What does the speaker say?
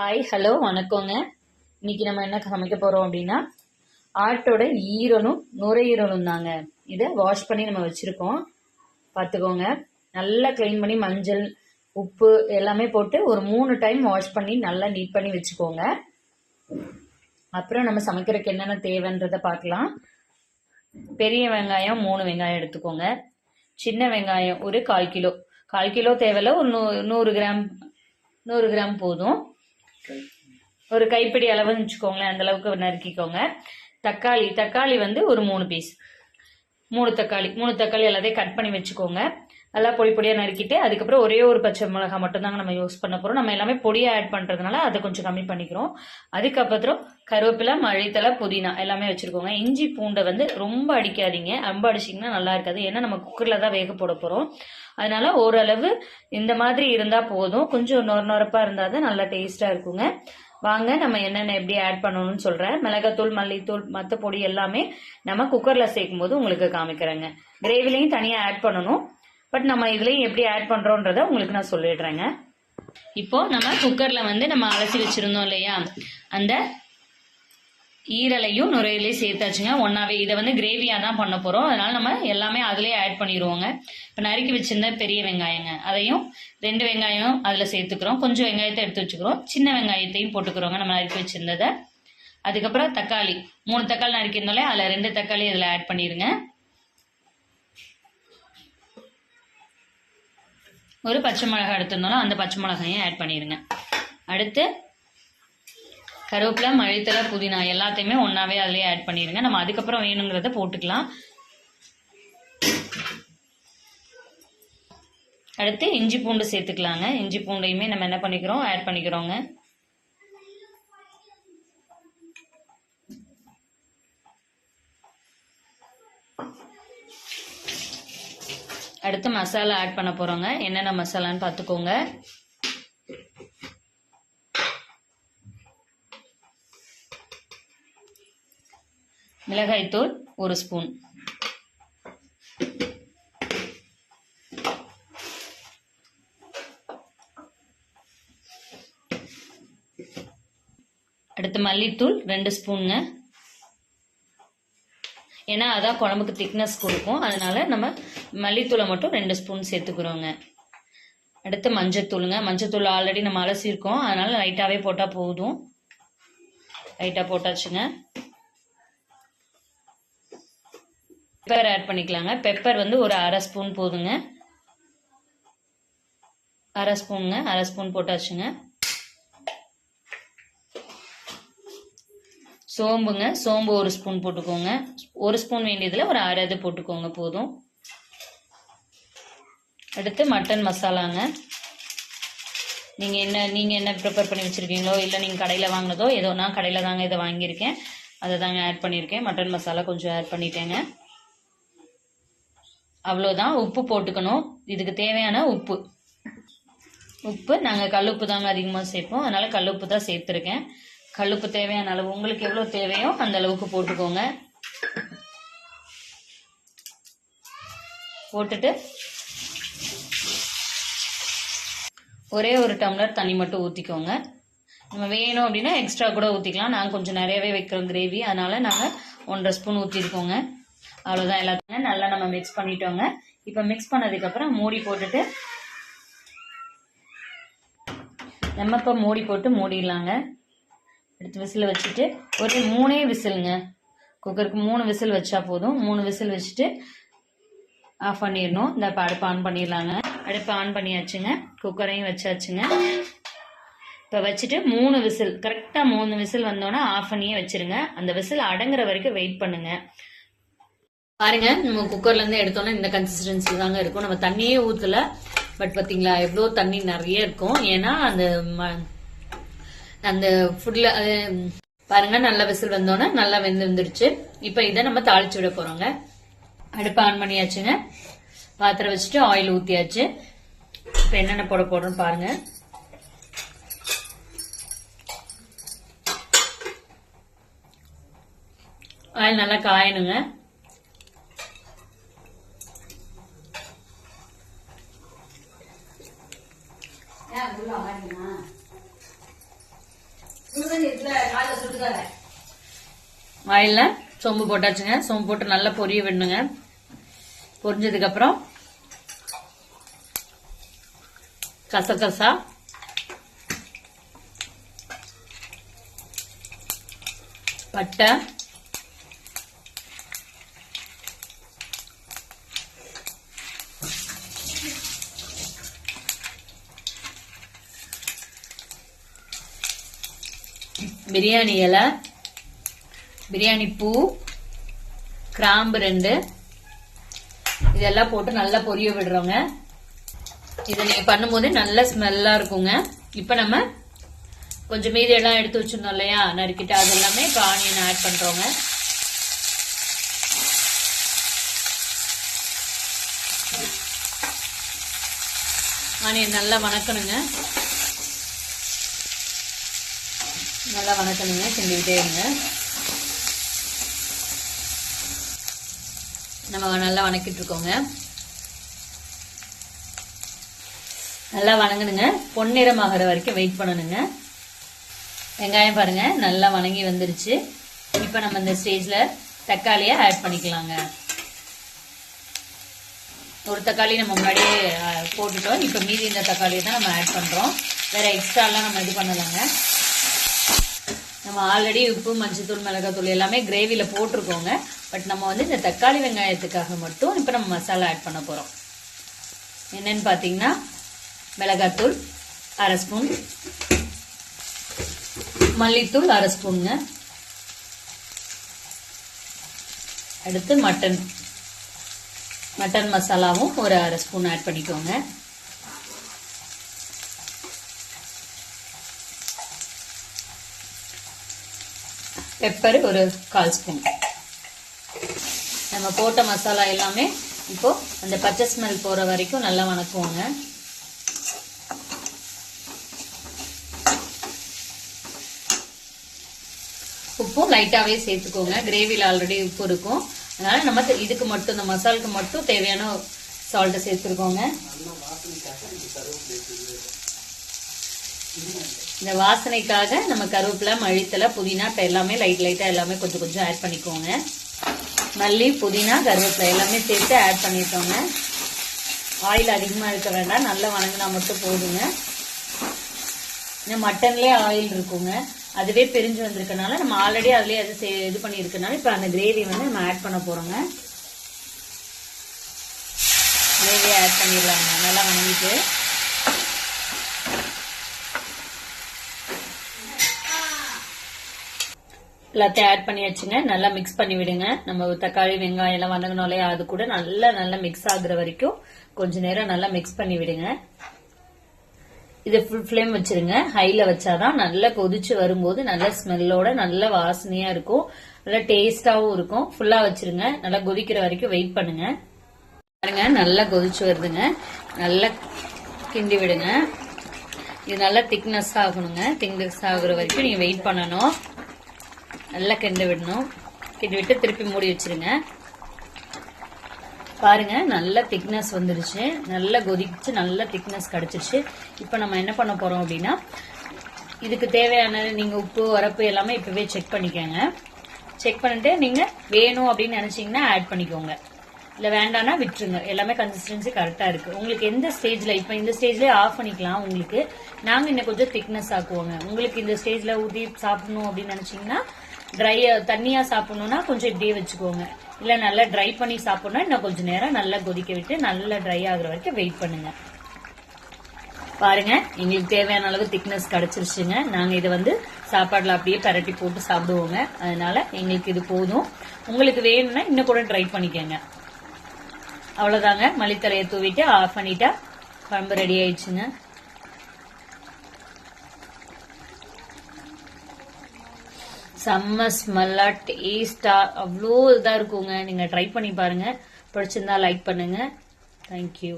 Hi hello வணக்கங்க. இன்னைக்கு நம்ம என்ன சமைக்க போறோம் அப்படின்னா ஆட்டோட ஈரலும் நுரையீரலும் தாங்க. இதை வாஷ் பண்ணி நம்ம வச்சிருக்கோம். பார்த்துக்கோங்க. நல்லா க்ளீன் பண்ணி மஞ்சள் உப்பு எல்லாமே போட்டு ஒரு மூணு டைம் வாஷ் பண்ணி நல்லா நீட் பண்ணி வச்சுக்கோங்க. அப்புறம் நம்ம சமைக்கிறதுக்கு என்னென்ன தேவைன்றதை பார்க்கலாம். பெரிய வெங்காயம் மூணு வெங்காயம் எடுத்துக்கோங்க. சின்ன வெங்காயம் ஒரு கால் கிலோ. கால் கிலோ தேவையில்ல ஒரு நூ நூறு கிராம் நூறு கிராம் போதும். ஒரு கைப்பிடி அளவுன்னு வச்சுக்கோங்களேன் அந்த அளவுக்கு நறுக்கிக்கோங்க. தக்காளி தக்காளி வந்து ஒரு மூணு பீஸ் மூணு தக்காளி மூணு தக்காளி எல்லாத்தையும் கட் பண்ணி வச்சுக்கோங்க. நல்லா பொடி பொடியாக நறுக்கிட்டு அதுக்கப்புறம் ஒரே ஒரு பச்சை மிளகாய் மட்டும்தாங்க நம்ம யூஸ் பண்ண போகிறோம் நம்ம எல்லாமே பொடியாக ஆட் பண்ணுறதுனால அதை கொஞ்சம் கம்மி பண்ணிக்கிறோம். அதுக்கப்புறம் கருவேப்பிலை மழைத்தலை புதினா எல்லாமே வச்சுருக்கோங்க. இஞ்சி பூண்டை வந்து ரொம்ப அடிக்காதீங்க. ரொம்ப அடிச்சிங்கன்னா நல்லா இருக்காது. ஏன்னா நம்ம குக்கரில் தான் வேக போட போகிறோம் அதனால ஓரளவு இந்த மாதிரி இருந்தால் போதும். கொஞ்சம் நொர நொரப்பாக இருந்தால் தான் நல்லா டேஸ்ட்டாக இருக்குங்க. வாங்க நம்ம என்னென்ன எப்படி ஆட் பண்ணணும்னு சொல்கிறேன் மிளகாத்தூள் மல்லித்தூள் மற்ற பொடி எல்லாமே நம்ம குக்கரில் சேர்க்கும் போது உங்களுக்கு காமிக்கிறேங்க. கிரேவிலையும் தனியாக ஆட் பண்ணணும். பட் நம்ம இதுலேயும் எப்படி ஆட் பண்ணுறோன்றத உங்களுக்கு நான் சொல்லிடுறேங்க. இப்போ நம்ம குக்கரில் வந்து நம்ம அலசி வச்சுருந்தோம் இல்லையா? அந்த ஈரலையும் நுரையிலையும் சேர்த்தாச்சுங்க. ஒன்றாவே இதை வந்து கிரேவியாக தான் பண்ண போகிறோம் அதனால நம்ம எல்லாமே அதிலே ஆட் பண்ணிடுவோங்க. இப்போ நறுக்கி வச்சிருந்த பெரிய வெங்காயங்க. அதையும் ரெண்டு வெங்காயம் அதில் சேர்த்துக்கிறோம். கொஞ்சம் வெங்காயத்தை எடுத்து வச்சுக்கிறோம். சின்ன வெங்காயத்தையும் போட்டுக்கிறோங்க. நம்ம நறுக்கி வச்சிருந்ததை. அதுக்கப்புறம் தக்காளி. மூணு தக்காளி நறுக்கியிருந்தாலே அதில் ரெண்டு தக்காளி அதில் ஆட் பண்ணிடுங்க. ஒரு பச்சை மிளகாய் எடுத்திருந்தோம்னா அந்த பச்சை மிளகாயும் ஆட் பண்ணிடுங்க அடுத்து கருவேப்பிலை மழைத்தலை புதினா எல்லாத்தையுமே ஒன்றாவே அதிலே ஆட் பண்ணிடுங்க நம்ம அதுக்கப்புறம் வேணுங்கிறத போட்டுக்கலாம். அடுத்து இஞ்சி பூண்டு சேர்த்துக்கலாங்க. இஞ்சி பூண்டையுமே நம்ம என்ன பண்ணிக்கிறோம்? ஆட் பண்ணிக்கிறோங்க. அடுத்து மசாலா ஆட் பண்ண போகிறோங்க என்னென்ன மசாலான்னு பார்த்துக்கோங்க. மிளகாய்த்தூள் ஒரு ஸ்பூன். அடுத்து மல்லித்தூள் ரெண்டு ஸ்பூனுங்க. ஏன்னா அதான் குழம்புக்கு திக்னஸ் கொடுக்கும். அதனால நம்ம மல்லித்தூளை மட்டும் ரெண்டு ஸ்பூன் சேர்த்துக்கிறோங்க. அடுத்து மஞ்சத்தூளுங்க. மஞ்சத்தூள் ஆல்ரெடி நம்ம அலசியிருக்கோம். அதனால் லைட்டாகவே போட்டால் போதும். லைட்டாக போட்டாச்சுங்க. பெப்பர் ஆட் பண்ணிக்கலாங்க. பெப்பர் வந்து ஒரு அரை ஸ்பூன் போதுங்க. அரை ஸ்பூனுங்க. அரை ஸ்பூன் போட்டாச்சுங்க. சோம்புங்க. சோம்பு ஒரு ஸ்பூன் போட்டுக்கோங்க. ஒரு ஸ்பூன் வேண்டியதில் ஒரு அரை இது போட்டுக்கோங்க. போதும். அடுத்து மட்டன் மசாலாங்க. நீங்கள் என்ன நீங்கள் என்ன ப்ரிப்பேர் பண்ணி வச்சுருக்கீங்களோ இல்லை நீங்கள் கடையில் வாங்கினதோ ஏதோ நான் கடையில் தாங்க இதை வாங்கியிருக்கேன். அதை தாங்க ஆட் பண்ணியிருக்கேன். மட்டன் மசாலா கொஞ்சம் ஆட் பண்ணிட்டேங்க. அவ்வளோதான் உப்பு போட்டுக்கணும். இதுக்கு தேவையான உப்பு. உப்பு நாங்கள் கல்லுப்பு தாங்க அதிகமாக சேர்ப்போம். அதனால் கல்லுப்பு தான் சேர்த்துருக்கேன். கல்லுப்பு தேவையான அளவு. உங்களுக்கு எவ்வளோ தேவையோ அந்த அளவுக்கு போட்டுக்கோங்க. போட்டுட்டு ஒரே ஒரு டம்ளர் தண்ணி மட்டும் ஊற்றிக்கோங்க நம்ம வேணும் அப்படின்னா எக்ஸ்ட்ரா கூட ஊற்றிக்கலாம் நாங்கள் கொஞ்சம் நிறையவே வைக்கிறோம் கிரேவி அதனால் நாங்கள் ஒன்றரை ஸ்பூன் ஊற்றிருக்கோங்க அவ்வளோதான் எல்லாத்தையும் நல்லா நம்ம மிக்ஸ் பண்ணிட்டோங்க. இப்போ மிக்ஸ் பண்ணதுக்கப்புறம் மூடி போட்டுட்டு நம்ம இப்போ மூடி போட்டு மூடிடலாங்க. எடுத்து விசில் வச்சுட்டு ஒரு மூணே விசிலுங்க. குக்கருக்கு மூணு விசில் வச்சா போதும். மூணு விசில் வச்சுட்டு ஆஃப் பண்ணிடணும். இந்த இப்போ அடுப்பு ஆன் பண்ணிடலாங்க. அடுப்பு ஆன் பண்ணியாச்சுங்க. குக்கரையும் வச்சாச்சுங்க. இப்போ வச்சுட்டு மூணு விசில் கரெக்டாக மூணு விசில் வந்தோன்னே ஆஃப் பண்ணியே வச்சிருங்க. அந்த விசில் அடங்குற வரைக்கும் வெயிட் பண்ணுங்க. பாருங்க நம்ம குக்கர்ல இருந்து எடுத்தோம்னா இந்த கன்சிஸ்டன்சி தாங்க இருக்கும். நம்ம தண்ணியே ஊத்தல பட் பாத்தீங்களா எவ்வளோ தண்ணி நிறைய இருக்கும். ஏன்னா அந்த ம- அந்த ஃபுட்ல பாருங்க நல்ல விசில் வந்தோன்னே நல்லா வெந்து வந்துருச்சு. இப்போ இதை நம்ம தாளிச்சு விட போறோங்க. அடுப்பு ஆன் பண்ணியாச்சுங்க. பாத்திரம் வச்சுட்டு ஆயில் ஊத்தியாச்சு. இப்போ என்னென்ன போட போடுறோம் பாருங்க. ஆயில் நல்லா காயணுங்க. ஆயில்ல சோம்பு போட்டாச்சுங்க. சோம்பு போட்டு நல்லா பொரிய விடணுங்க. பொரிஞ்சதுக்கு அப்புறம் கசகசா பட்டை. பிரியாணி இலை. பிரியாணி பூ. கிராம்பு ரெண்டு. இதெல்லாம் போட்டு நல்லா பொரிய விடுறோங்க. இதை நீங்க பண்ணும்போது நல்ல ஸ்மெல்லா இருக்குங்க. இப்போ நம்ம கொஞ்சம் மீதி எல்லாம் எடுத்து வச்சிருந்தோம் இல்லையா? நறுக்கிட்டு அது எல்லாமே இப்போ ஆனியன் ஆட் பண்றோங்க. ஆனியன் நல்லா வணக்கணுங்க. நல்லா வணக்கணுங்க செஞ்சுக்கிட்டே இருங்க. நம்ம நல்லா வணக்கிட்டு இருக்கோங்க. நல்லா வணங்கணுங்க பொன்னிறம் ஆகிற வரைக்கும் வெயிட் பண்ணணுங்க. வெங்காயம் பாருங்க நல்லா வணங்கி வந்துருச்சு. இப்போ நம்ம இந்த ஸ்டேஜ்ல தக்காளியை ஆட் பண்ணிக்கலாங்க. ஒரு தக்காளி நம்ம முன்னாடியே போட்டுட்டோம். இப்போ மீதி இந்த தக்காளியை தான் நம்ம ஆட் பண்றோம். வேற எக்ஸ்ட்ராலாம் நம்ம இது பண்ணலாங்க. நம்ம ஆல்ரெடி உப்பு மஞ்சத்தூள் மிளகாத்தூள் எல்லாமே கிரேவியில் போட்டிருக்கோங்க. பட் நம்ம வந்து இந்த தக்காளி வெங்காயத்துக்காக மட்டும் இப்போ நம்ம மசாலா ஆட் பண்ண போறோம். என்னன்னு பார்த்தீங்கன்னா மிளகாத்தூள் அரை ஸ்பூன். மல்லித்தூள் அரை ஸ்பூனுங்க. அடுத்து மட்டன். மட்டன் மசாலாவும் ஒரு அரை ஸ்பூன் ஆட் பண்ணிக்கோங்க. பெப்பர் ஒரு கால் ஸ்பூன். நம்ம போட்ட மசாலா எல்லாமே இப்போ அந்த பச்சை ஸ்மெல் போகிற வரைக்கும் நல்லா வணக்குவோங்க. உப்பும் லைட்டாவே சேர்த்துக்கோங்க. கிரேவியில் ஆல்ரெடி உப்பு இருக்கும். அதனால நம்ம இதுக்கு மட்டும் இந்த மசாலுக்கு மட்டும் தேவையான சால்ட்டை சேர்த்துருக்கோங்க. இந்த வாசனைக்காக நம்ம கருவேப்பிலை மழித்தலை புதினா இப்போ எல்லாமே லைட் லைட்டாக எல்லாமே கொஞ்சம் கொஞ்சம் ஆட் பண்ணிக்கோங்க. மல்லி புதினா கருவேப்பிலை எல்லாமே சேர்த்து ஆட் பண்ணிட்டோங்க. ஆயில் அதிகமாக இருக்க வேண்டாம். நல்லா வணங்கினா மட்டும் போதுங்க. இந்த மட்டன்லேயே ஆயில் இருக்குங்க. அதுவே பிரிஞ்சு வந்திருக்கனால நம்ம ஆல்ரெடி அதுலேயே அது சே- இது பண்ணியிருக்கனால இப்போ அந்த கிரேவி வந்து நம்ம ஆட் பண்ண போகிறோங்க கிரேவி ஆட் பண்ணிடலாங்க நல்லா வணங்கிட்டு. எல்லாத்தையும் ஆட் பண்ணி வச்சுங்க நல்லா மிக்ஸ் பண்ணி விடுங்க. நம்ம தக்காளி வெங்காயம் எல்லாம் வதங்கணும் இல்லையா அது கூட நல்லா நல்லா மிக்ஸ் ஆகுற வரைக்கும் கொஞ்ச நேரம் நல்லா மிக்ஸ் பண்ணி விடுங்க. இதை ஃபுல் ஃப்ளேம் வச்சிருங்க. ஹைல வச்சாதான் நல்லா கொதிச்சு வரும்போது நல்ல ஸ்மெல்லோட நல்ல வாசனையா இருக்கும். நல்லா டேஸ்டாவும் இருக்கும். ஃபுல்லா வச்சிருங்க. நல்லா கொதிக்கிற வரைக்கும் வெயிட் பண்ணுங்க. பாருங்க நல்லா கொதிச்சு வருதுங்க. நல்லா கிண்டி விடுங்க. இது நல்லா திக்னஸ் ஆகணுங்க. திக்னஸ் ஆகுற வரைக்கும் நீங்க வெயிட் பண்ணணும். நல்லா கிண்டி விடணும். கிண்டி விட்டு திருப்பி மூடி வச்சிருங்க. பாருங்க நல்ல திக்னஸ் வந்துருச்சு. நல்லா கொதிச்சு நல்ல திக்னஸ் கிடைச்சிருச்சு. இப்போ நம்ம என்ன பண்ண போறோம் அப்படின்னா இதுக்கு தேவையான நீங்க உப்பு வரப்பு எல்லாமே இப்பவே செக் பண்ணிக்கோங்க. செக் பண்ணிட்டு நீங்க வேணும் அப்படின்னு நினைச்சீங்கன்னா ஆட் பண்ணிக்கோங்க. இல்ல வேண்டாம்னா விட்டுருங்க. எல்லாமே கன்சிஸ்டன்சி கரெக்டா இருக்கு. உங்களுக்கு எந்த ஸ்டேஜ்ல இப்ப இந்த ஸ்டேஜ்ல ஆஃப் பண்ணிக்கலாம் உங்களுக்கு. நாங்க இன்னும் கொஞ்சம் திக்னஸ் ஆக்குவோங்க. உங்களுக்கு இந்த ஸ்டேஜ்ல ஊதி சாப்பிடணும் அப்படின்னு நினைச்சீங்கன்னா ட்ரை தண்ணியா சாப்பிடணும்னா கொஞ்சம் இப்படியே வச்சுக்கோங்க. இல்ல நல்லா ட்ரை பண்ணி சாப்பிடணும். இன்னும் கொஞ்சம் நேரம் நல்லா கொதிக்க விட்டு நல்லா ட்ரை ஆகுற வரைக்கும் வெயிட் பண்ணுங்க. பாருங்க எங்களுக்கு தேவையான அளவு திக்னஸ் கிடைச்சிருச்சுங்க. நாங்க இதை வந்து சாப்பாடுல அப்படியே பரட்டி போட்டு சாப்பிடுவோங்க. அதனால எங்களுக்கு இது போதும். உங்களுக்கு வேணும்னா இன்னும் கூட ட்ரை பண்ணிக்கோங்க. அவ்வளவுதாங்க. மளித்தலையை தூவிட்டு ஆஃப் பண்ணிட்டா குழம்பு ரெடி ஆயிடுச்சுங்க. செம்ம ஸ்மெல்லா டேஸ்டா அவ்வளோ இதாக இருக்குங்க. நீங்கள் ட்ரை பண்ணி பாருங்க. பிடிச்சிருந்தா லைக் பண்ணுங்க. தேங்க்யூ